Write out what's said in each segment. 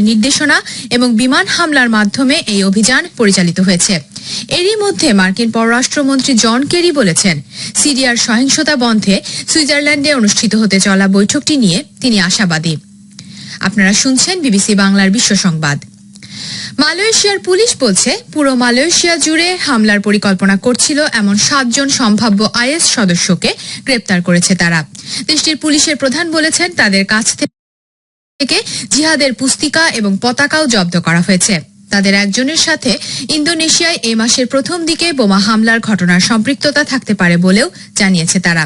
নির্দেশনা এবং বিমান হামলার মাধ্যমে এই অভিযান পরিচালিত হয়েছে। এরই মধ্যে মার্কিন পররাষ্ট্রমন্ত্রী জন কেরি বলেছেন, সিরিয়ার সহিংসতা বন্ধে সুইজারল্যান্ডে অনুষ্ঠিত হতে চলা বৈঠকটি নিয়ে তিনি আশাবাদী। আপনারা শুনছেন বিবিসি বাংলার বিশ্ব সংবাদ। মালয়েশিয়ার পুলিশ বলছে, পুরো মালয়েশিয়া জুড়ে হামলার পরিকল্পনা করছিল এমন সাতজন সম্ভাব্য আইএস সদস্যকে গ্রেপ্তার করেছে তারা। দেশটির পুলিশের প্রধান বলেছেন, তাদের কাছ থেকে জিহাদের পুস্তিকা এবং পতাকাও জব্দ করা হয়েছে। তাদের একজনের সাথে ইন্দোনেশিয়ায় এ মাসের প্রথম দিকে বোমা হামলার ঘটনার সম্পৃক্ততা থাকতে পারে বলেও জানিয়েছে তারা।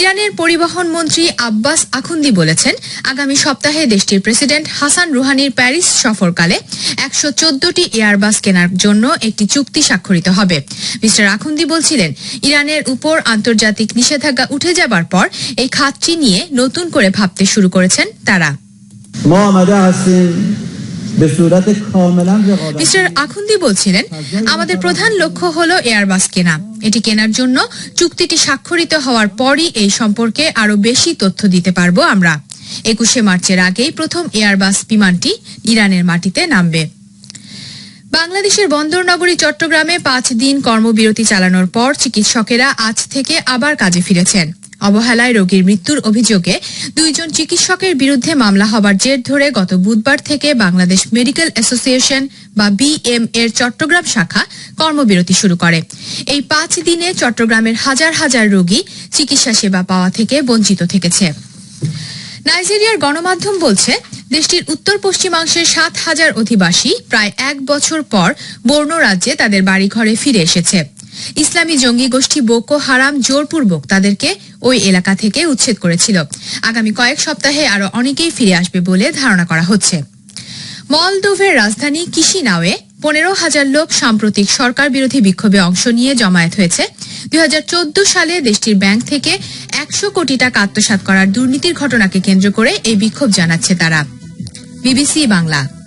ইরানের পরিবহন মন্ত্রী আব্বাস আখুন্দি বলেছেন, আগামী সপ্তাহে দেশটির প্রেসিডেন্ট হাসান রুহানির প্যারিস সফরকালে একশো চোদ্দটি এয়ারবাস কেনার জন্য একটি চুক্তি স্বাক্ষরিত হবে। মিস্টার আখুন্দি বলছিলেন, ইরানের উপর আন্তর্জাতিক নিষেধাজ্ঞা উঠে যাবার পর এই খাতটি নিয়ে নতুন করে ভাবতে শুরু করেছেন তারা। মিস্টার আখুন্দি বলছিলেন, আমাদের প্রধান লক্ষ্য হল এয়ারবাস কেনা। এটি কেনার জন্য চুক্তিটি স্বাক্ষরিত হওয়ার পরই এই সম্পর্কে আরও বেশি তথ্য দিতে পারব আমরা। একুশে মার্চের আগেই প্রথম এয়ারবাস বিমানটি ইরানের মাটিতে নামবে। বাংলাদেশের বন্দর নগরী চট্টগ্রামে পাঁচ দিন কর্মবিরতি চালানোর পর চিকিৎসকেরা আজ থেকে আবার কাজে ফিরেছেন। অবহেলায় রোগীর মৃত্যুর অভিযোগে দুইজন চিকিৎসকের বিরুদ্ধে মামলা হবার জের ধরে গত বুধবার থেকে বাংলাদেশ মেডিকেল অ্যাসোসিয়েশন বা বিএম এর চট্টগ্রাম শাখা কর্মবিরতি শুরু করে। এই পাঁচ দিনে চট্টগ্রামের হাজার হাজার রোগী চিকিৎসা সেবা পাওয়া থেকে বঞ্চিত থেকেছে। নাইজেরিয়ার গণমাধ্যম বলছে, দেশটির উত্তর পশ্চিমাংশের সাত হাজার অধিবাসী প্রায় এক বছর পর বর্ণ রাজ্যে তাদের বাড়িঘরে ফিরে এসেছে। ইসলামী জঙ্গি গোষ্ঠী বোকো হারাম জোরপূর্বক তাদেরকে ওই এলাকা থেকে উচ্ছেদ করেছিল। আগামী কয়েক সপ্তাহে আরও অনেকেই ফিরে আসবে বলে ধারণা করা হচ্ছে। মলদোভের রাজধানী কিশিনাওয়ে পনেরো হাজার লোক সাম্প্রতিক সরকার বিরোধী বিক্ষোভে অংশ নিয়ে জমায়েত হয়েছে। দুই হাজার চোদ্দ সালে দেশটির ব্যাংক থেকে একশো কোটি টাকা আত্মসাৎ করার দুর্নীতির ঘটনাকে কেন্দ্র করে এই বিক্ষোভ জানাচ্ছে তারা। বিবিসি বাংলা।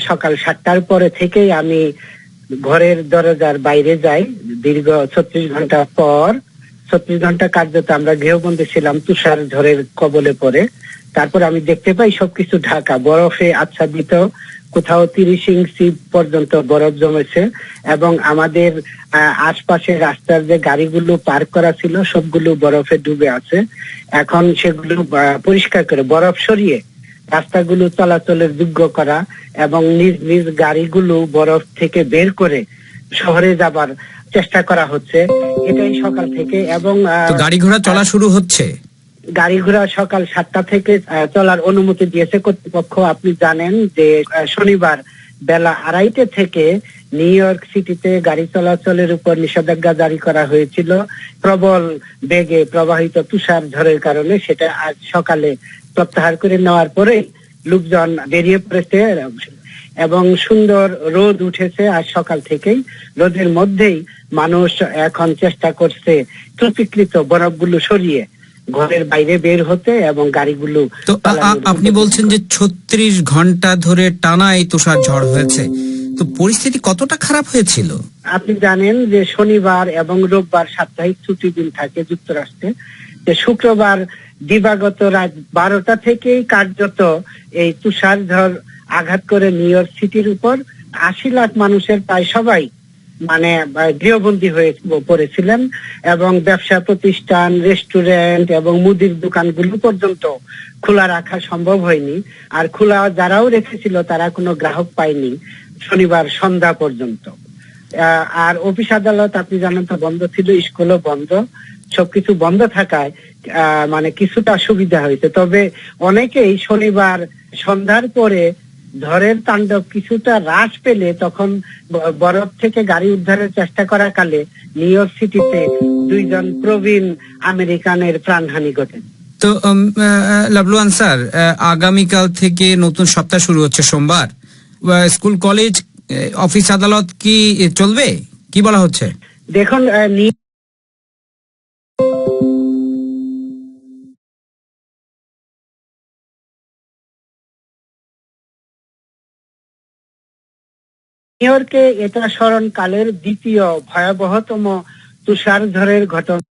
সকাল সাতটার পরে থেকেই আমি ঘরের দরজার বাইরে যাই। দীর্ঘ ছত্রিশ ঘণ্টা পর ছত্রিশ ঘণ্টা কার্যত আমরা গৃহবন্দী ছিলাম তুষার ঝড়ের কবলে পড়ে। তারপর আমি দেখতে পাই সবকিছু ঢাকা। বরফে আচ্ছাদিত কোথাও তিরিশ ইঞ্চি পর্যন্ত বরফ জমেছে এবং আমাদের আহ, আশপাশে রাস্তার যে গাড়িগুলো পার্ক করা ছিল সবগুলো বরফে ডুবে আছে। এখন সেগুলো পরিষ্কার করে বরফ সরিয়ে রাস্তাগুলো চলাচলের যোগ্য করা এবং নিজ নিজ গাড়িগুলো বরফ থেকে বের করে শহরে যাবার চেষ্টা করা হচ্ছে। এটাই সকাল থেকে এবং গাড়ি ঘোড়া চলা শুরু হচ্ছে? গাড়ি ঘোড়া সকাল সাতটা থেকে চলার অনুমতি দিয়েছে কর্তৃপক্ষ। আপনি জানেন যে শনিবার বেলা আড়াইটে থেকে নিউ ইয়র্ক সিটিতে গাড়ি চলাচলের উপর নিষেধাজ্ঞা জারি করা হয়েছিল। প্রবল বেগে প্রবাহিত তুষার ঝড়ের কারণে সেটা আজ সকালে প্রত্যাহার করে নেওয়ার পরে লোকজন বেরিয়ে পড়েছে এবং সুন্দর রোদ উঠেছে আজ সকাল থেকেই। রোদের মধ্যেই মানুষ এখন চেষ্টা করছে ত্রুটিকৃত বরফগুলো সরিয়ে ঘরের বাইরে বের হতে এবং গাড়িগুলো তো আপনি বলছেন যে ছত্রিশ ঘণ্টা ধরে টানা এই তুষার ঝড় হয়েছে। তো পরিস্থিতি কতটা খারাপ হয়েছিল? আপনি জানেন যে শনিবার এবং রোববার সাপ্তাহিক ছুটি দিন থাকে যুক্তরাষ্ট্রে। যে শুক্রবার দিবাগত রাত বারোটা থেকেই কার্যত এই তুষার ঝড় আঘাত করে নিউ ইয়র্ক সিটির উপর আশি লাখ মানুষের প্রায় সবাই মানে গৃহবন্দী হয়ে পড়েছিলেন এবং ব্যবসা প্রতিষ্ঠান, রেস্টুরেন্ট এবং মুদির দোকানগুলো পর্যন্ত খোলা রাখা সম্ভব হয়নি। আর খোলা যারাও রেখেছিল তারা কোনো গ্রাহক পায়নি শনিবার সন্ধ্যা পর্যন্ত। আর অফিস আদালত আপনি জানেন তো বন্ধ ছিল, স্কুলও বন্ধ। সবকিছু বন্ধ থাকায় মানে কিছুটা সুবিধা হয়েছে। তবে অনেকেই শনিবার সন্ধ্যার পরে ঝড়ের তাণ্ডব কিছুটা হ্রাস পেলে তখন বরফ থেকে গাড়ি উদ্ধারের চেষ্টা করা কালে নিউ ইয়র্ক সিটিতে দুইজন প্রবীণ আমেরিকানের প্রাণহানি ঘটে। তো লাবলু আনসার আগামীকাল থেকে নতুন সপ্তাহ শুরু হচ্ছে সোমবার। স্কুল কলেজ অফিস আদালত কি চলবে? কি বলা হচ্ছে? দেখুন নিউ নিউইয়র্কে এটা স্মরণকালের দ্বিতীয় ভয়াবহতম তুষার ঝড়ের ঘটনা।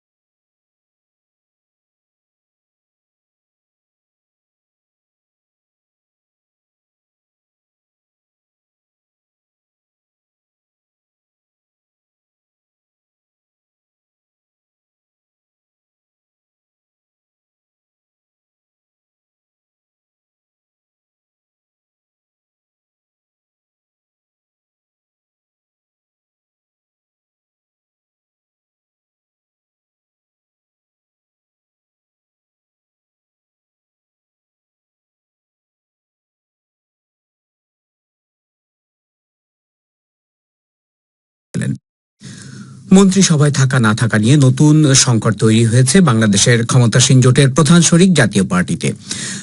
মন্ত্রিসভায় থাকা না থাকা নিয়ে নতুন সংকট তৈরি হয়েছে বাংলাদেশের ক্ষমতাসীন জোটের প্রধান শরিক জাতীয় পার্টিতে।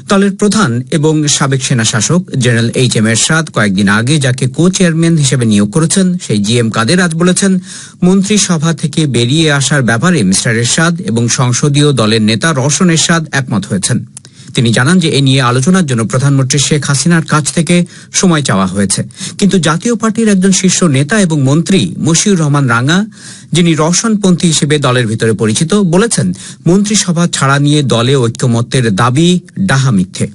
দলের প্রধান এবং সাবেক সেনা শাসক জেনারেল এইচ এম এরশাদ কয়েকদিন আগে যাকে কো চেয়ারম্যান হিসেবে নিয়োগ করেছেন, সেই জি এম কাদের আজ বলেছেন, মন্ত্রিসভা থেকে বেরিয়ে আসার ব্যাপারে মিস্টার এরশাদ এবং সংসদীয় দলের নেতা রওশন এরশাদ একমত হয়েছেন। তিনি জানান যে এ নিয়ে আলোচনার জন্য প্রধানমন্ত্রী শেখ হাসিনার কাছ থেকে সময় চাওয়া হয়েছে। কিন্তু জাতীয় পার্টির একজন শীর্ষ নেতা এবং মন্ত্রী মশিউর রহমান রাঙ্গা যিনি রওশনপন্থী হিসেবে দলের ভিতরে পরিচিত, বলেছেন মন্ত্রিসভা ছাড়া নিয়ে দলে ঐক্যমত্যের দাবি ডাহা মিথ্যে।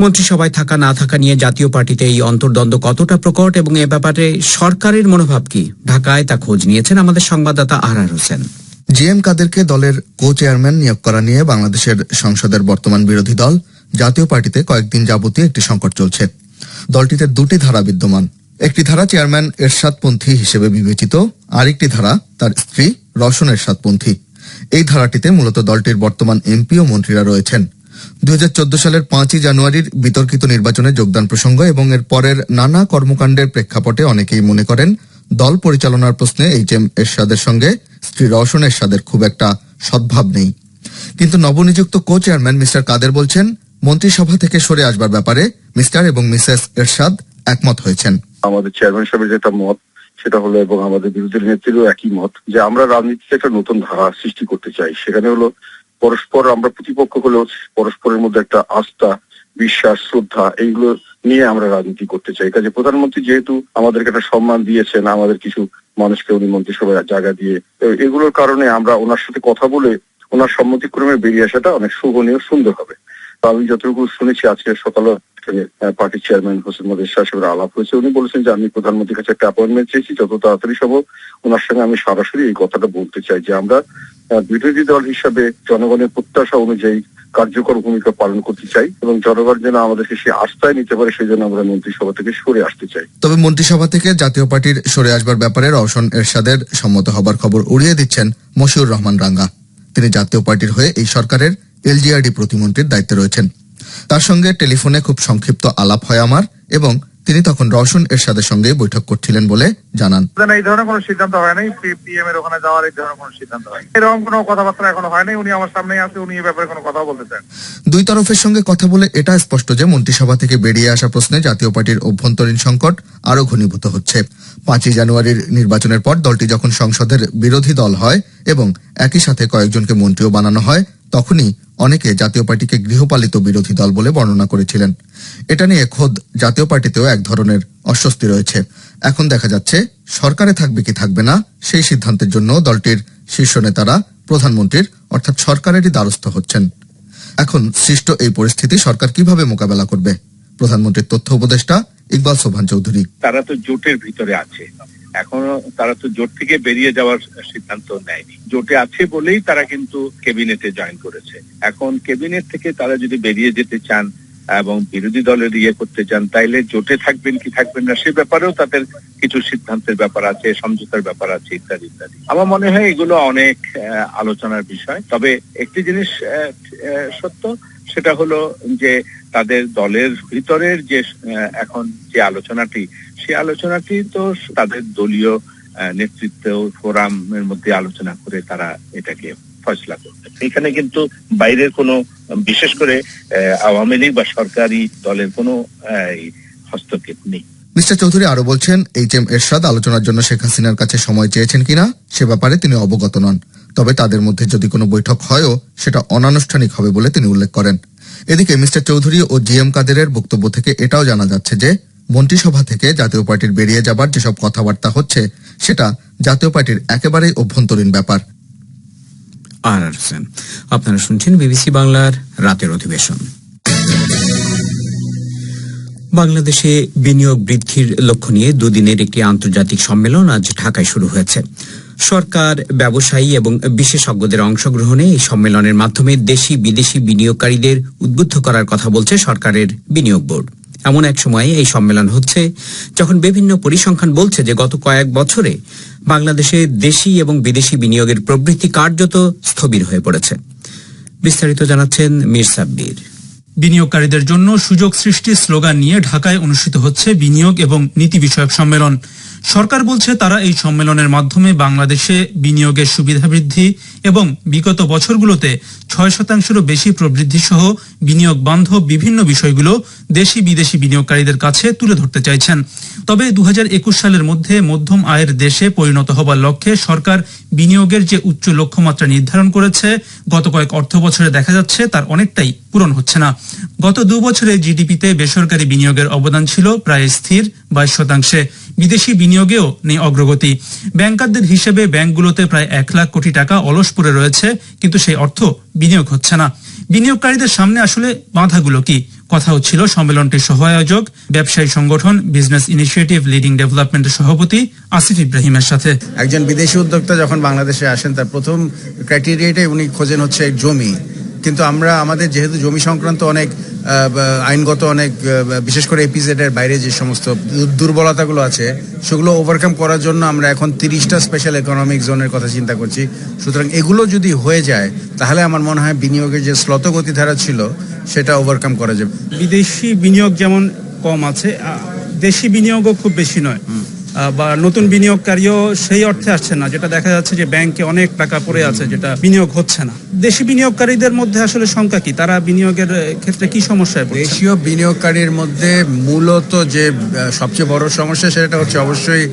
মন্ত্রিসভায় থাকা না থাকা নিয়ে জাতীয় পার্টিতে এই অন্তর্দ্বন্দ্ব কতটা প্রকট এবং এ ব্যাপারে সরকারের মনোভাব কি? ঢাকায় তা খোঁজ নিয়েছেন আমাদের সংবাদদাতা আরআর হোসেন। জি এম কাদেরকে দলের কো চেয়ারম্যান নিয়োগ করা নিয়ে বাংলাদেশের সংসদের বর্তমান বিরোধী দল, জাতীয় পার্টিতে কয়েকদিন যাবতীয় একটি সংকট চলছে। দলটিতে দুটি ধারা বিদ্যমান। একটি ধারা চেয়ারম্যান এরশাদপন্থী হিসেবে বিবেচিত আরেকটি ধারা তার স্ত্রী রওশন এরশাদপন্থী। এই ধারাটিতে মূলত দলটির বর্তমান এমপি ও মন্ত্রীরা রয়েছেন। দুই হাজার চোদ্দ সালের পাঁচই জানুয়ারির বিতর্কিত নির্বাচনে যোগদান প্রসঙ্গ এবং এর পরের নানা কর্মকাণ্ডের প্রেক্ষাপটে অনেকেই মনে করেন, দল পরিচালনার প্রশ্নে এইচ এম এরশাদের সঙ্গে স্ত্রী রওশন এরশাদের খুব একটা সদ্ভাব নেই। কিন্তু নবনিযুক্ত কো চেয়ারম্যান মিস্টার কাদের বলছেন, মন্ত্রিসভা থেকে সরে আসবার ব্যাপারে মিস্টার এবং মিসেস এরশাদ একমত হয়েছেন। আমাদের চেয়ারম্যান সাহেবের যেটা মত, সেটা হলো এবং আমাদের বিরোধী নেত্রীরও একই মত, যে আমরা রাজনীতিতে একটা নতুন ধারা সৃষ্টি করতে চাই। সেখানে হলো পরস্পর, আমরা প্রতিপক্ষ হলেও পরস্পরের মধ্যে একটা আস্থা, বিশ্বাস, শ্রদ্ধা, এইগুলো নিয়ে আমরা রাজনীতি করতে চাই। কাজে প্রধানমন্ত্রী যেহেতু আমাদেরকে একটা সম্মান দিয়েছেন, আমাদের কিছু মানুষকে উনি মন্ত্রিসভায় জায়গা দিয়ে এগুলোর কারণে আমরা ওনার সাথে কথা বলে ওনার সম্মতিক্রমে বেরিয়ে আসাটা অনেক শোভনীয়, সুন্দর হবে। আমি যতটুকু শুনেছি, আজকে সকালে পার্টির চেয়ারম্যান হোসেন মদের সাহেবের আলাপ হয়েছে। উনি বলেছেন যে, আমি প্রধানমন্ত্রীর কাছে একটা অ্যাপয়েন্টমেন্ট চেয়েছি, যত তাড়াতাড়ি সম্ভব ওনার সঙ্গে আমি সরাসরি এই কথাটা বলতে চাই যে, আমরা বিরোধী দল হিসাবে জনগণের প্রত্যাশা অনুযায়ী কার্যকর ভূমিকা পালন করতে চাই এবং জনগণ যেন আমাদেরকে সে আস্থায় নিতে পারে, সেই জন্য আমরা মন্ত্রিসভা থেকে সরে আসতে চাই। তবে মন্ত্রিসভা থেকে জাতীয় পার্টির সরে আসবার ব্যাপারে রওশন এরশাদের সম্মত হবার খবর উড়িয়ে দিচ্ছেন মশিউর রহমান রাঙ্গা। তিনি জাতীয় পার্টির হয়ে এই সরকারের এলজিআরডি প্রতিমন্ত্রীর দায়িত্বে রয়েছেন। তার সঙ্গে টেলিফোনে খুব সংক্ষিপ্ত আলাপ হয় আমার এবং তিনি তখন রওশন এরশাদের সঙ্গে বৈঠক করছিলেন বলে জানান। এই ধরনের কোনো সিদ্ধান্ত হয় নাই পিএম এর ওখানে যাওয়ার এই ধরনের কোনো সিদ্ধান্ত হয় এরকম কোনো কথাবার্তা এখনও হয় নাই উনি আমার সামনে আছে উনি এই ব্যাপারে কোনো কথা বলতে চান দুই তরফের সঙ্গে কথা বলে এটা স্পষ্ট যে মন্ত্রিসভা থেকে বেরিয়ে আসা প্রশ্নে জাতীয় পার্টির অভ্যন্তরীণ সংকট আরও ঘনীভূত হচ্ছে। পাঁচই জানুয়ারির নির্বাচনের পর দলটি যখন সংসদের বিরোধী দল হয় এবং একই সাথে কয়েকজনকে মন্ত্রীও বানানো হয় তখনই অনেকে জাতীয় পার্টিকে গৃহপালিত বিরোধী দল বলে বর্ণনা করেছিলেন। এটা নিয়ে খোদ জাতীয় পার্টিতেও এক ধরনের অস্বস্তি রয়েছে। এখন দেখা যাচ্ছে, সরকারে থাকবে কি থাকবে না, সেই সিদ্ধান্তের জন্য দলটির শীর্ষ নেতারা, প্রধানমন্ত্রীর, অর্থাৎ সরকারেরই দ্বারস্থ হচ্ছেন। এখন সৃষ্ট এই পরিস্থিতি সরকার কীভাবে মোকাবেলা করবে? প্রধানমন্ত্রীর তথ্য উপদেষ্টা ইকবাল সোভান চৌধুরী। তারা তো জোটের ভিতরে আছে। এখনও তারা তো জোট থেকে বেরিয়ে যাওয়ার সিদ্ধান্ত নেয়নি। জোটে আছে বলেই তারা কিন্তু কেবিনেটে জয়েন করেছে। এখন কেবিনেট থেকে তারা যদি বেরিয়ে যেতে চান এবং বিরোধী দলের ইয়ে করতে চান, তাইলে জোটে থাকবেন কি থাকবেন না সে ব্যাপারেও তাদের কিছু সিদ্ধান্তের ব্যাপার আছে, সমঝোতার ব্যাপার আছে ইত্যাদি ইত্যাদি। আমার মনে হয় এগুলো অনেক আলোচনার বিষয়। তবে একটি জিনিস সত্য সেটা হলো যে তাদের দলের ভিতরের যে এখন যে আলোচনাটি সে আলোচনাটি তো তাদের দলীয় নেতৃত্ব ফোরামের মধ্যে আলোচনা করে তারা এটাকে ফয়সলা করবে। এখানে কিন্তু বাইরের কোনো, বিশেষ করে আওয়ামী লীগ বা সরকারি দলের কোনো হস্তক্ষেপ নেই। মিস্টার চৌধুরী আরও বলছেন এইচ এম এরশাদ আলোচনার জন্য শেখ হাসিনার কাছে সময় চেয়েছেন কিনা, সে ব্যাপারে তিনি অবগত নন। তবে তাদের মধ্যে যদি কোনো বৈঠক হয়ও, সেটা অনানুষ্ঠানিক হবে বলে তিনি উল্লেখ করেন। এদিকে মিস্টার চৌধুরী ও জি এম কাদেরের বক্তব্য থেকে এটাও জানা যাচ্ছে যে, মন্ত্রিসভা থেকে জাতীয় পার্টির বেরিয়ে যাবার যেসব কথাবার্তা হচ্ছে, সেটা জাতীয় পার্টির একেবারেই অভ্যন্তরীণ ব্যাপার। আর আপনারা শুনছেন বিবিসি বাংলার রাতের অধিবেশন। বাংলাদেশে বিনিয়োগ বৃদ্ধির লক্ষ্য নিয়ে দুদিনের একটি আন্তর্জাতিক সম্মেলন আজ ঢাকায় শুরু হয়েছে। সরকার, ব্যবসায়ী এবং বিশেষজ্ঞদের অংশগ্রহণে এই সম্মেলনের মাধ্যমে দেশি বিদেশি বিনিয়োগকারীদের উদ্বুদ্ধ করার কথা বলছে সরকারের বিনিয়োগ বোর্ড। এমন এক সময়ে এই সম্মেলন হচ্ছে, যখন বিভিন্ন পরিসংখ্যান বলছে যে গত কয়েক বছরে বাংলাদেশে দেশি এবং বিদেশি বিনিয়োগের প্রবৃদ্ধি কার্যত স্থবির হয়ে পড়েছে। বিস্তারিত জানাচ্ছেন মীর সাব্বির। বিনিয়োগকারীদের জন্য সুযোগ সৃষ্টির স্লোগান নিয়ে ঢাকায় অনুষ্ঠিত হচ্ছে বিনিয়োগ এবং নীতি বিষয়ক সম্মেলন। সরকার বলছে তারা এই সম্মেলনের মাধ্যমে বাংলাদেশে বিনিয়োগের সুবিধা বৃদ্ধি এবং বিগত বছরগুলোতে ছয় শতাংশেরও বেশি প্রবৃদ্ধি সহ বিনিয়োগ বান্ধব বিভিন্ন বিষয়গুলো দেশি বিদেশি বিনিয়োগকারীদের কাছে তুলে ধরতে চাইছেন। তবে দু সালের মধ্যে মধ্যম আয়ের দেশে পরিণত হবার লক্ষ্যে সরকার বিনিয়োগের যে উচ্চ লক্ষ্যমাত্রা নির্ধারণ করেছে, গত কয়েক অর্থ বছরে দেখা যাচ্ছে তার অনেকটাই পূরণ হচ্ছে না। গত দু বছরে জিডিপিতে বেসরকারি বিনিয়োগের অবদান ছিল প্রায় স্থির বাইশ শতাংশে। বিদেশি বিনিয়োগেও নেই অগ্রগতি। ব্যাংকারদের হিসেবে ব্যাংকগুলোতে প্রায় এক লাখ কোটি টাকা অলস পড়ে রয়েছে, কিন্তু সেই অর্থ বিনিয়োগ হচ্ছে না। বিনিয়োগকারীদের সামনে আসলে বাধাগুলো কি? কথা হচ্ছিল সম্মেলনটির সহ আয়োজক ব্যবসায়ী সংগঠন, বিজনেস ইনিশিয়েটিভ, লিডিং ডেভেলপমেন্টের সভাপতি আসিফ ইব্রাহিমের সাথে। একজন বিদেশি উদ্যোক্তা যখন বাংলাদেশে আসেন, তার প্রথম ক্রাইটেরিয়াটাই উনি খোঁজেন হচ্ছে জমি। কিন্তু আমরা আমাদের যেহেতু জমি সংক্রান্ত অনেক আইনগত অনেক বিশেষ করে এপিজেড এর বাইরে যে সমস্ত দুর্বলতাগুলো আছে সেগুলো ওভারকাম করার জন্য আমরা এখন তিরিশটা স্পেশাল ইকোনমিক জোনের কথা চিন্তা করছি। সুতরাং এগুলো যদি হয়ে যায় তাহলে আমার মনে হয় বিনিয়োগের যে স্লত গতিধারা ছিল সেটা ওভারকাম করা যাবে। বিদেশি বিনিয়োগ যেমন কম আছে দেশি বিনিয়োগও খুব বেশি নয়। বা নতুন বিনিয়োগকারীও সেই অর্থে আসছে না যেটা দেখা যাচ্ছে যে ব্যাংকে অনেক টাকা পড়ে আছে যেটা বিনিয়োগ হচ্ছে না। দেশি বিনিয়োগকারীদের মধ্যে আসলে সংখ্যা কি? তারা বিনিয়োগের ক্ষেত্রে কি সমস্যায় পড়ছে? দেশীয় বিনিয়োগকারীর মধ্যে মূলত যে সবচেয়ে বড় সমস্যা সেটা হচ্ছে অবশ্যই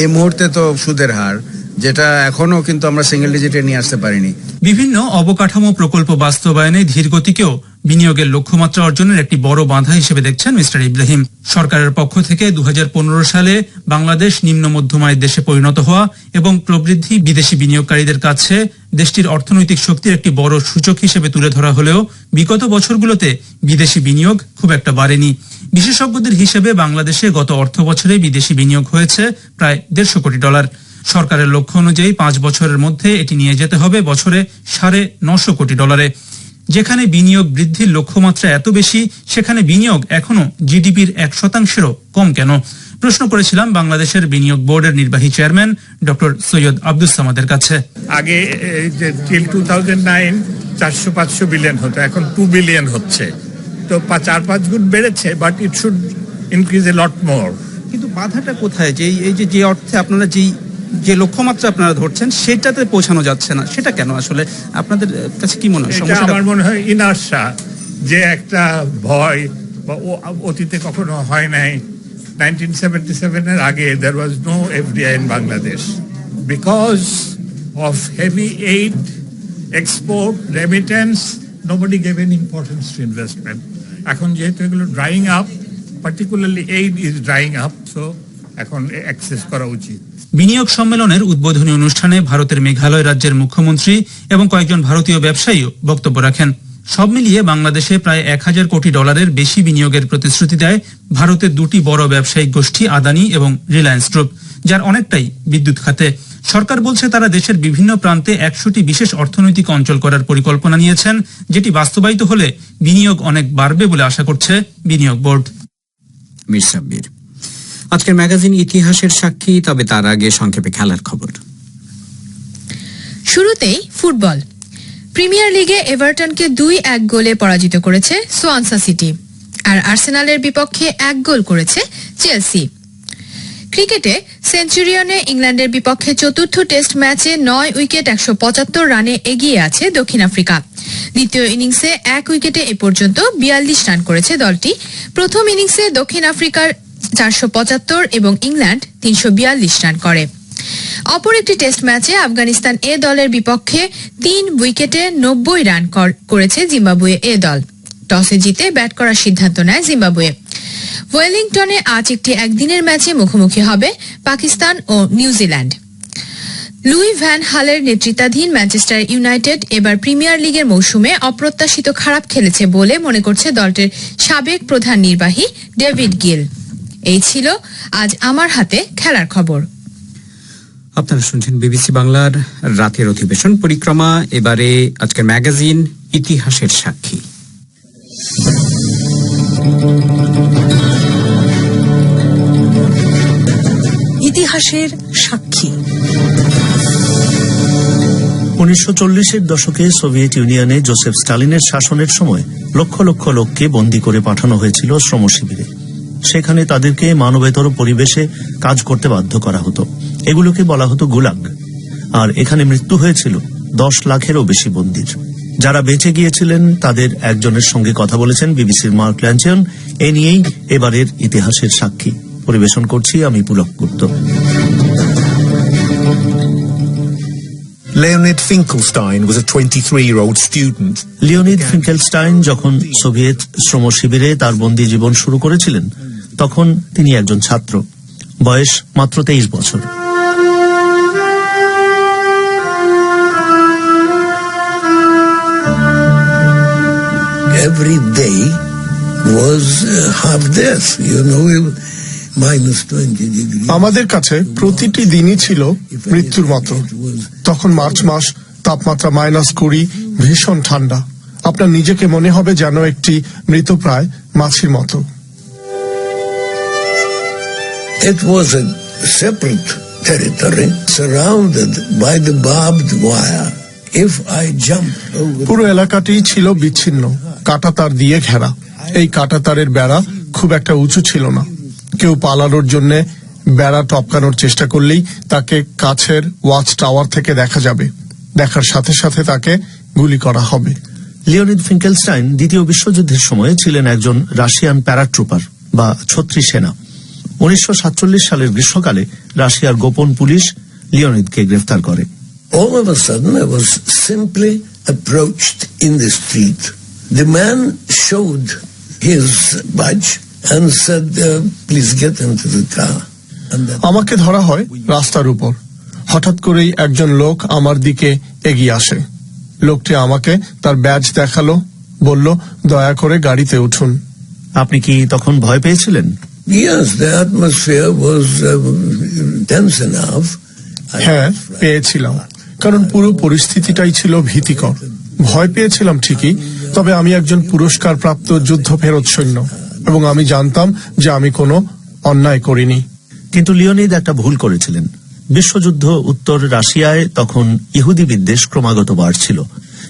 এই মুহূর্তে তো সুদের হার যেটা এখনও কিন্তু আমরা সিঙ্গেল ডিজিটে নিয়ে আসতে পারিনি। বিভিন্ন অবকাঠামো প্রকল্প বাস্তবায়নে ধীরগতিকেও বিনিয়োগের লক্ষ্যমাত্রা অর্জনের একটি বড় বাধা হিসেবে দেখছেন মিস্টার ইব্রাহিম। সরকারের পক্ষ থেকে দু হাজার পনেরো সালে বাংলাদেশ নিম্ন মধ্যমায়ের দেশে পরিণত হওয়া এবং প্রবৃদ্ধি বিদেশি বিনিয়োগকারীদের কাছে দেশটির অর্থনৈতিক শক্তির একটি বড় সূচক হিসেবে তুলে ধরা হলেও বিগত বছরগুলোতে বিদেশি বিনিয়োগ খুব একটা বাড়েনি। বিশেষজ্ঞদের হিসেবে বাংলাদেশে গত অর্থ বছরে বিদেশি বিনিয়োগ হয়েছে প্রায় দেড়শো কোটি ডলার। সরকারের লক্ষ্য অনুযায়ী পাঁচ বছরের মধ্যে এটি নিয়ে যেতে হবে বছরে সাড়ে নশো কোটি ডলারে। যেখানে বিনিয়োগ বৃদ্ধির লক্ষ্যমাত্রা এত বেশি সেখানে বিনিয়োগ এখনও জিডিপির এক শতাংশেরও কম কেন? প্রশ্ন করেছিলাম বাংলাদেশের বিনিয়োগ বোর্ডের নির্বাহী চেয়ারম্যান ডক্টর সৈয়দ আব্দুস সামাদের কাছে। আগে এই যে টিল টু থাউজেন্ড নাইন চারশো পাঁচশো বিলিয়ন হতো এখন টু বিলিয়ন হচ্ছে। তো চার পাঁচ গুণ বেড়েছে but it should increase a lot more কিন্তু বাধাটা কোথায়? যে এই- এই যে যে অর্থে আপনারা যেই যে লক্ষ্যমাত্রা আপনারা ধরছেন সেটাতে পৌঁছানো যাচ্ছে না। সেটা কেন? আসলে আপনাদের কাছে কি মনে হয়? আমার মনে হয় ইনার্সা যে একটা ভয় বা অতীতে কখনো হয় নাই। নাইনটিন সেভেনের আগে there was no FDI in Bangladesh because of heavy aid export remittance nobody gave importance investment এখন যেহেতু এগুলো drying up particularly aid is drying up so এখন অ্যাক্সেস করা উচিত। বিনিয়োগ সম্মেলনের উদ্বোধনী অনুষ্ঠানে ভারতের মেঘালয় রাজ্যের মুখ্যমন্ত্রী এবং কয়েকজন ভারতীয় ব্যবসায়ীও বক্তব্য রাখেন। সব মিলিয়ে বাংলাদেশে প্রায় এক হাজার কোটি ডলারের বেশি বিনিয়োগের প্রতিশ্রুতি দেয় ভারতের দুটি বড় ব্যবসায়িক গোষ্ঠী আদানি এবং রিলায়েন্স গ্রুপ যার অনেকটাই বিদ্যুৎ খাতে। সরকার বলছে তারা দেশের বিভিন্ন প্রান্তে একশোটি বিশেষ অর্থনৈতিক অঞ্চল করার পরিকল্পনা নিয়েছেন যেটি বাস্তবায়িত হলে বিনিয়োগ অনেক বাড়বে বলে আশা করছে বিনিয়োগ বোর্ড। মির সাব্বির আজকের ম্যাগাজিন ইতিহাসের সাক্ষী, তবে তার আগে সংক্ষেপে খেলার খবর। শুরুতেই ফুটবল। প্রিমিয়ার লিগে এভারটনকে দুই এক গোলে পরাজিত করেছে সোয়ানসা সিটি, আর আর্সেনালের বিপক্ষে এক গোল করেছে চেলসি। ক্রিকেটে সেঞ্চুরিয়নে ইংল্যান্ডের বিপক্ষে চতুর্থ টেস্ট ম্যাচে নয় উইকেট, একশো পঁচাত্তর রানে এগিয়ে আছে দক্ষিণ আফ্রিকা। দ্বিতীয় ইনিংসে এক উইকেটে এ পর্যন্ত বিয়াল্লিশ রান করেছে দলটি। প্রথম ইনিংসে দক্ষিণ আফ্রিকার চারশো পঁচাত্তর এবং ইংল্যান্ড তিনশো বিয়াল্লিশ রান করে। অপর একটি টেস্ট ম্যাচে আফগানিস্তান এ দলের বিপক্ষে তিন উইকেটে নব্বই রান কর- করেছে জিম্বাবুয়ে এ দল। টসে জিতে ব্যাট করার সিদ্ধান্ত নেয় জিম্বাবুয়ে। ওয়েলিংটনে আজ একটি একদিনের ম্যাচে মুখোমুখি হবে পাকিস্তান ও নিউজিল্যান্ড। লুই ভ্যান হালের নেতৃত্বাধীন ম্যানচেস্টার ইউনাইটেড এবার প্রিমিয়ার লিগের মৌসুমে অপ্রত্যাশিত খারাপ খেলেছে বলে মনে করছে দলটির সাবেক প্রধান নির্বাহী ডেভিড গিল। এই ছিল আজ আমার হাতে খেলার খবর। আপনারা শুনছেন বিবিসি বাংলার রাতের অধিবেশন পরিক্রমা। এবারে আজকের ম্যাগাজিন ইতিহাসের সাক্ষী। ইতিহাসের সাক্ষী। উনিশশো চল্লিশের দশকে সোভিয়েত ইউনিয়নে জোসেফ স্টালিনের শাসনের সময় লক্ষ লক্ষ লোককে বন্দী করে পাঠানো হয়েছিল শ্রম শিবিরে সেখানে তাদেরকে মানবেতর পরিবেশে কাজ করতে বাধ্য করা হতো। এগুলোকে বলা হতো গুলাগ। আর এখানে মৃত্যু হয়েছিল দশ লাখেরও বেশি বন্দির। যারা বেঁচে গিয়েছিলেন তাদের একজনের সঙ্গে কথা বলেছেন বিবিসির মার্ক ল্যাঞ্চন এ নিয়েই এবারের ইতিহাসের সাক্ষী। পরিবেশন করছি আমি Pulak Gupta. Leonid Finkelstein was a 23-year-old student. Leonid Finkelstein যখন সোভিয়েত শ্রম শিবিরে তার বন্দী জীবন শুরু করেছিলেন তখন তিনি একজন ছাত্র। বয়স মাত্র তেইশ বছর। Every day was uh, half death, you know, minus 20 degrees. আমাদের কাছে প্রতিটি দিনই ছিল মৃত্যুর মতো তখন মার্চ মাস তাপমাত্রা মাইনাস কুড়ি ভীষণ ঠান্ডা। আপনার নিজেকে মনে হবে যেন একটি মৃতপ্রায় মাছির মতো। It was a separate territory surrounded by the barbed wire. If I over পুরো এলাকাটি ছিল বিচ্ছিন্ন। কাঁটাতার দিয়ে ঘেরা। এই কাঁটাতারের বেড়া খুব একটা উঁচু ছিল না। কেউ পালানোর জন্য বেড়া টপকানোর চেষ্টা করলেই তাকে কাছের ওয়াচ টাওয়ার থেকে দেখা যাবে। দেখার সাথে সাথে তাকে গুলি করা হবে। লিওনিদ ফিঙ্কেলস্টাইন দ্বিতীয় বিশ্বযুদ্ধের সময় ছিলেন একজন রাশিয়ান প্যারাট্রুপার বা ছত্রি সেনা। উনিশশো সাতচল্লিশ সালের গ্রীষ্মকালে রাশিয়ার গোপন পুলিশ লিওনিদকে গ্রেফতার করে। All of a sudden I was simply approached in the street. The man showed his badge and said, uh, please get into the car. আমাকে ধরা হয় রাস্তার উপর। হঠাৎ করেই একজন লোক আমার দিকে এগিয়ে আসে। লোকটি আমাকে তার ব্যাজ দেখাল বলল দয়া করে গাড়িতে উঠুন। আপনি কি তখন ভয় পেয়েছিলেন? Yes, the atmosphere was uh, tense enough. হ্যাঁ পেয়েছিলাম। কারণ পুরো পরিস্থিতিটাই ছিল ভীতিকর। ভয় পেয়েছিলাম ঠিকই তবে আমি একজন পুরস্কার প্রাপ্ত যুদ্ধ ফেরত সৈন্য এবং আমি জানতাম যে আমি কোনো অন্যায় করিনি। কিন্তু লিওনিদ একটা ভুল করেছিলেন। বিশ্বযুদ্ধ উত্তর রাশিয়ায় তখন ইহুদি বিদ্বেষ ক্রমাগত বাড়ছিল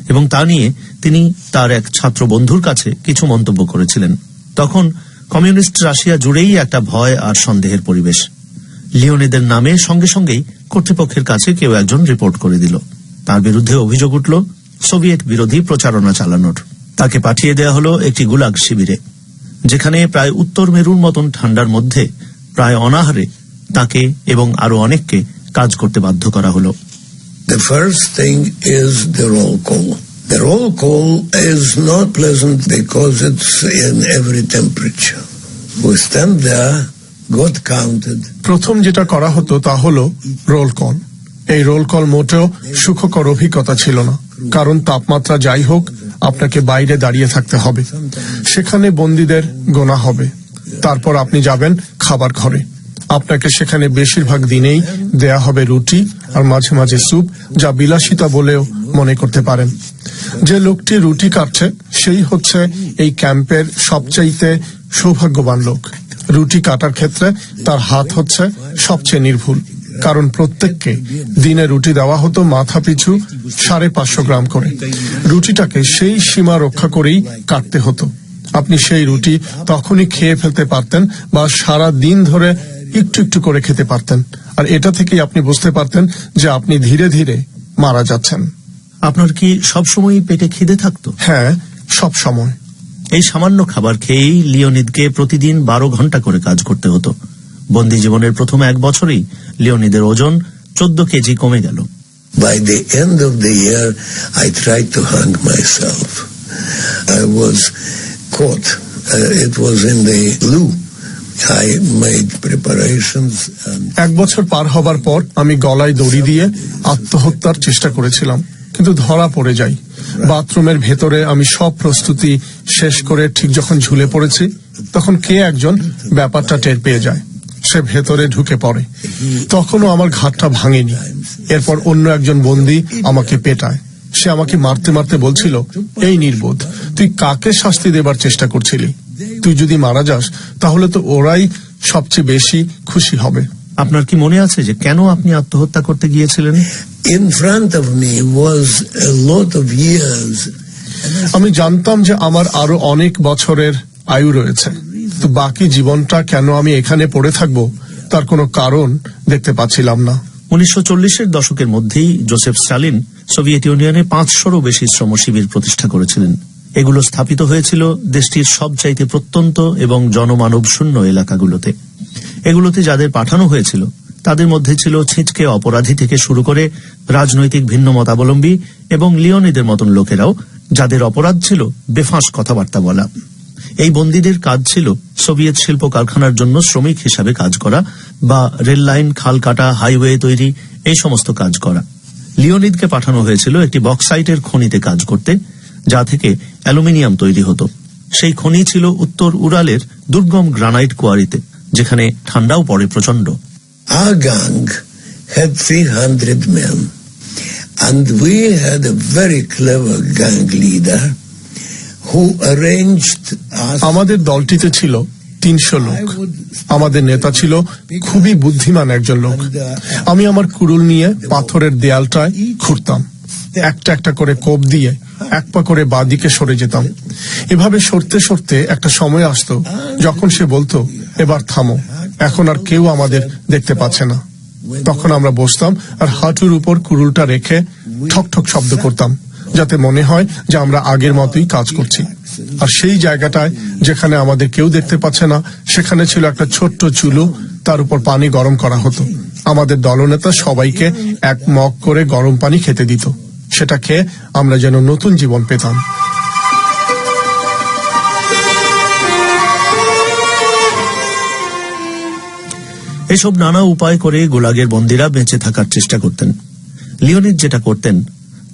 এবং তা নিয়ে তিনি তার এক ছাত্র বন্ধুর কাছে কিছু মন্তব্য করেছিলেন। তখন কমিউনিস্ট রাশিয়া জুড়েই একটা ভয় আর সন্দেহের পরিবেশ। লিওনিদের নামে সঙ্গে সঙ্গেই কর্তৃপক্ষের কাছে কেউ একজন রিপোর্ট করে দিল। তার বিরুদ্ধে অভিযোগ উঠল, সোভিয়েত বিরোধী প্রচারণা চালানোর। তাকে পাঠিয়ে দেয়া হলো একটি গুলাগ শিবিরে, যেখানে প্রায় উত্তর মেরুর মতন ঠান্ডার মধ্যে, প্রায় অনাহারে তাকে এবং আরও অনেককে কাজ করতে বাধ্য করা হলো। The first thing is the roll call. The roll call is not pleasant because it's in every temperature. We stand there, got counted. প্রথম যেটা করা হতো তা হলো রোল কল এই রোল কল মোটেও সুখকর অভিজ্ঞতা ছিল না। কারণ তাপমাত্রা যাই হোক আপনাকে বাইরে দাঁড়িয়ে থাকতে হবে। সেখানে বন্দীদের গোনা হবে। তারপর আপনি যাবেন খাবার ঘরে। আপনাকে সেখানে বেশিরভাগ দিনেই দেয়া হবে রুটি আর মাঝে মাঝে স্যুপ, যা বিলাসিতা বলেও মনে করতে পারেন। যে লোকটি রুটি কাটছে, সেই হচ্ছে এই ক্যাম্পের সবচাইতে সৌভাগ্যবান লোক। রুটি কাটার ক্ষেত্রে তার হাত হচ্ছে সবচেয়ে নির্ভুল, কারণ প্রত্যেককে দিনে রুটি দেওয়া হতো মাথা পিছু সাড়ে পাঁচশো গ্রাম করে। রুটিটাকে সেই সীমা রক্ষা করেই কাটতে হতো। আপনি সেই রুটি তখনই খেয়ে ফেলতে পারতেন বা সারা দিন ধরে একটু একটু করে খেতে পারতেন আর এটা থেকেই আপনি বুঝতে পারতেন যে আপনি ধীরে ধীরে মারা যাচ্ছেন আপনার কি সবসময় পেটে খিদে থাকতো হ্যাঁ সব সময় এই সামান্য খাবার খেয়েই লিওনিদকে প্রতিদিন বারো ঘণ্টা করে কাজ করতে হতো বন্দি জীবনের প্রথম এক বছরেই লিওনিদের ওজন চোদ্দ কেজি কমে গেল By the end of the year, I tried to hang myself. I was caught. Uh, it was in the loo. এক বছর পার হবার পর আমি গলায় দড়ি দিয়ে আত্মহত্যার চেষ্টা করেছিলাম কিন্তু ধরা পড়ে যাই। বাথরুমের ভেতরে আমি সব প্রস্তুতি শেষ করে ঠিক যখন ঝুলে পড়েছি তখন কে একজন ব্যাপারটা টের পেয়ে যায়। সে ভেতরে ঢুকে পড়ে। তখনও আমার ঘাটটা ভাঙেনি। এরপর অন্য একজন বন্দি আমাকে পেটায়। সে আমাকে মারতে মারতে বলছিল এই নির্বোধ তুই কাকে শাস্তি দেবার চেষ্টা করছিলি? তুই যদি মারা যাস তাহলে তো ওরাই সবচেয়ে বেশি খুশি হবে। আপনার কি মনে আছে যে কেন আপনি আত্মহত্যা করতে গিয়েছিলেন? In front of me was a lot of years. আমি জানতাম যে আমার আরও অনেক বছরের আয়ু রয়েছে। তো বাকি জীবনটা কেন আমি এখানে পড়ে থাকব তার কোনো কারণ দেখতে পাচ্ছিলাম না। উনিশশো চল্লিশের দশকের মধ্যেই জোসেফ স্টালিন সোভিয়েত ইউনিয়নে পাঁচশোরও বেশি শ্রম শিবির প্রতিষ্ঠা করেছিলেন। এগুলো স্থাপিত হয়েছিল দেশটির সবচাইতে প্রত্যন্ত এবং জনমানব শূন্য এলাকাগুলোতে। এগুলোতে যাদের পাঠানো হয়েছিল, তাদের মধ্যে ছিল ছিচকে অপরাধী থেকে শুরু করে রাজনৈতিক ভিন্ন মতাবলম্বী এবং লিওনিদের মতন লোকেরাও, যাদের অপরাধ ছিল বেফাঁস কথাবার্তা বলা। এই বন্দীদের কাজ ছিল সোভিয়েত শিল্প কারখানার জন্য শ্রমিক হিসাবে কাজ করা বা রেল লাইন খাল কাটা, হাইওয়ে তৈরি, এই সমস্ত কাজ করা। লিওনিদকে পাঠানো হয়েছিল একটি বক্সাইটের খনিতে কাজ করতে। যা থেকে অ্যালুমিনিয়াম তৈরি হতো সেই খনি ছিল উত্তর উরালের দুর্গম গ্রানাইট কোয়ারিতে যেখানে ঠান্ডাও পড়ে প্রচণ্ড gang had 300 men. And we had a very clever gang leader who arranged us. আমাদের দলটিতে ছিল তিনশো লোক আমাদের নেতা ছিল খুবই বুদ্ধিমান একজন লোক আমি আমার কুড়ুল নিয়ে পাথরের দেয়ালটায় খুঁড়তাম একটা একটা করে কোপ দিয়ে এক পা করে বাদিকে সরে যেতাম। এভাবে সরতে সরতে একটা সময় আসতো, যখন সে বলতো, এবার থামো, এখন আর কেউ আমাদের দেখতে পাচ্ছে না। তখন আমরা বসতাম আর হাঁটুর উপর কুড়ুলটা রেখে ঠক ঠক শব্দ করতাম, যাতে মনে হয় যে আমরা আগের মতোই কাজ করছি। আর সেই জায়গাটায় যেখানে আমাদের কেউ দেখতে পাচ্ছে না, সেখানে ছিল একটা ছোট্ট চুলো, তার উপর পানি গরম করা হতো। আমাদের দলনেতা সবাইকে এক মগ করে গরম পানি খেতে দিত। সেটা খেয়ে আমরা যেন নতুন জীবন পেতাম এসব নানা উপায় করে গোলাগের বন্দীরা বেঁচে থাকার চেষ্টা করতেন লিওনিদ যেটা করতেন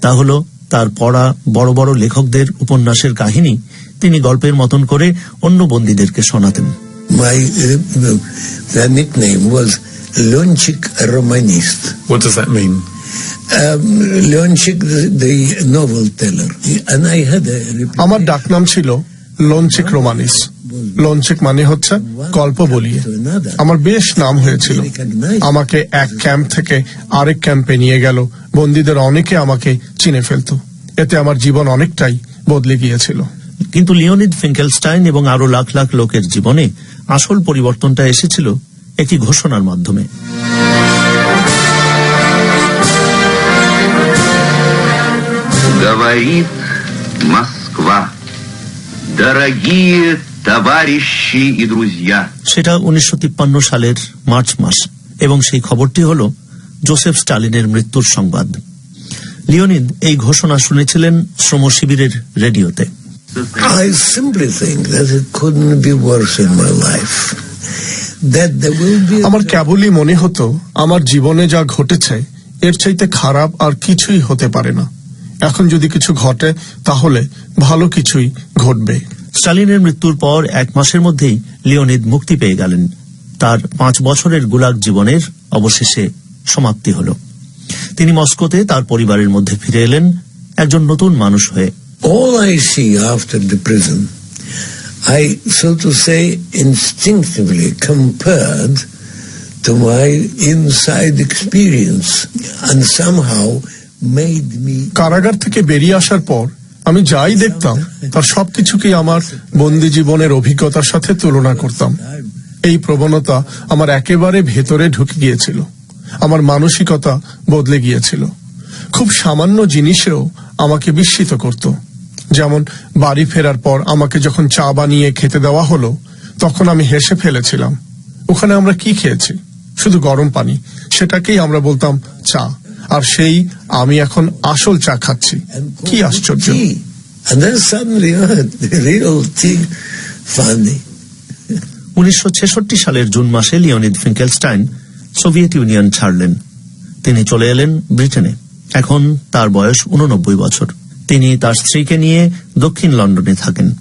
তা হল তার পড়া বড় বড় লেখকদের উপন্যাসের কাহিনী তিনি গল্পের মতন করে অন্য বন্দীদেরকে শোনাতেন My uh, nickname was Leonchik Romanist. What does that mean? I had a reputation. আমার ডাকনাম ছিল লঞ্চিক রোমানিস লঞ্চিক মানে হচ্ছে গল্প বলিয়ে। আমার বেশ নাম হয়েছিল। আমাকে এক ক্যাম্প থেকে আরেক ক্যাম্পে নিয়ে গেল। বন্দীদের অনেকে আমাকে চিনে ফেলতো। এতে আমার জীবন অনেকটাই বদলে গিয়েছিল। কিন্তু লিওনিদ ফিঙ্কেলস্টাইন এবং আরও লাখ লাখ লোকের জীবনে আসল পরিবর্তনটা এসেছিল একটি ঘোষণার মাধ্যমে। Говорит Москва. Дорогие товарищи и друзья. সেটা উনিশশো সালের মার্চ মাস এবং সেই খবরটি হল জোসেফ স্টালিনের মৃত্যুর সংবাদ লিওনিদ এই ঘোষণা শুনেছিলেন শ্রম শিবিরের রেডিওতে I simply think that it couldn't be worse in my life. That there will be. আমার কেবলই মনে হতো আমার জীবনে যা ঘটেছে এর চাইতে খারাপ আর কিছুই হতে পারে না এখন যদি কিছু ঘটে তাহলে ভালো কিছুই ঘটবে। স্টালিনের মৃত্যুর পর এক মাসের মধ্যেই লিওনিদ মুক্তি পেয়ে গেলেন। তার পাঁচ বছরের গুলাগ জীবনের অবশেষে সমাপ্তি হল। তিনি মস্কোতে তার পরিবারের মধ্যে ফিরে এলেন একজন নতুন মানুষ হয়ে। All I see after the prison, I, so to say, instinctively compared to my inside experience and somehow কারাগার থেকে বেরিয়ে আসার পর আমি যাই দেখতাম, তার সবকিছুকেই আমার বন্দি জীবনের অভিজ্ঞতার সাথে তুলনা করতাম। এই প্রবণতা আমার একেবারে ভেতরে ঢুকে গিয়েছিল। আমার মানসিকতা বদলে গিয়েছিল। খুব সামান্য জিনিসেও আমাকে বিস্মিত করত। যেমন বাড়ি ফেরার পর আমাকে যখন চা বানিয়ে খেতে দেওয়া হলো, তখন আমি হেসে ফেলেছিলাম, ওখানে আমরা কি খেয়েছি? শুধু গরম পানি, সেটাকেই আমরা বলতাম চা। আর সেই আমি এখন আসল চা খাচ্ছি। কি আশ্চর্য। tea. And then suddenly, the real tea, funny. উনিশশো সালের জুন মাসে লিওনিদ ফিঙ্কেলস্টাইন সোভিয়েত ইউনিয়ন ছাড়লেন। তিনি চলে এলেন ব্রিটেনে। এখন তার বয়স উননব্বই বছর। তিনি তার স্ত্রীকে নিয়ে দক্ষিণ লন্ডনে থাকেন।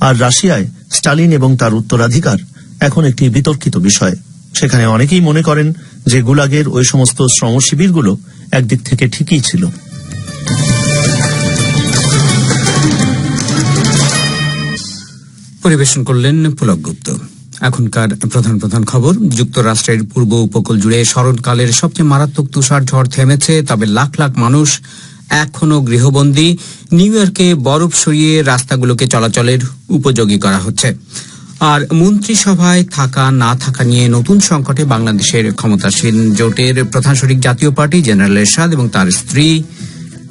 আর রাশিয়ায় স্টালিন এবং তার উত্তরাধিকার এখন একটি বিতর্কিত বিষয়। সেখানে অনেকেই মনে করেন যে গুলাগের ওই সমস্ত শ্রম শিবিরগুলো একদিক থেকে ঠিকই ছিল। পরিবেশন করলেন পুলক গুপ্ত। এখনকার প্রধান প্রধান খবর, যুক্তরাষ্ট্রের পূর্ব উপকূল জুড়ে শরৎকালের সবচেয়ে মারাত্মক তুষার ঝড় থেমেছে, তবে লাখ লাখ মানুষ এখনও গৃহবন্দী। নিউ ইয়র্কে বরফ সরিয়ে রাস্তাগুলোকে চলাচলের উপযোগী করা হচ্ছে। আর মন্ত্রিসভায় থাকা, না থাকা নিয়ে নতুন সংকটে বাংলাদেশের ক্ষমতাসীন জোটের প্রধান শরিক জাতীয় পার্টি জেনারেল এরশাদ এবং তার স্ত্রী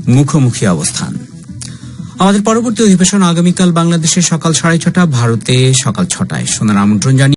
মুখোমুখি অবস্থান। আমাদের পরবর্তী অধিবেশন আগামীকাল বাংলাদেশের সকাল সাড়ে ছটা, ভারতে সকাল ছটায়। শোনার আমন্ত্রণ জানিয়ে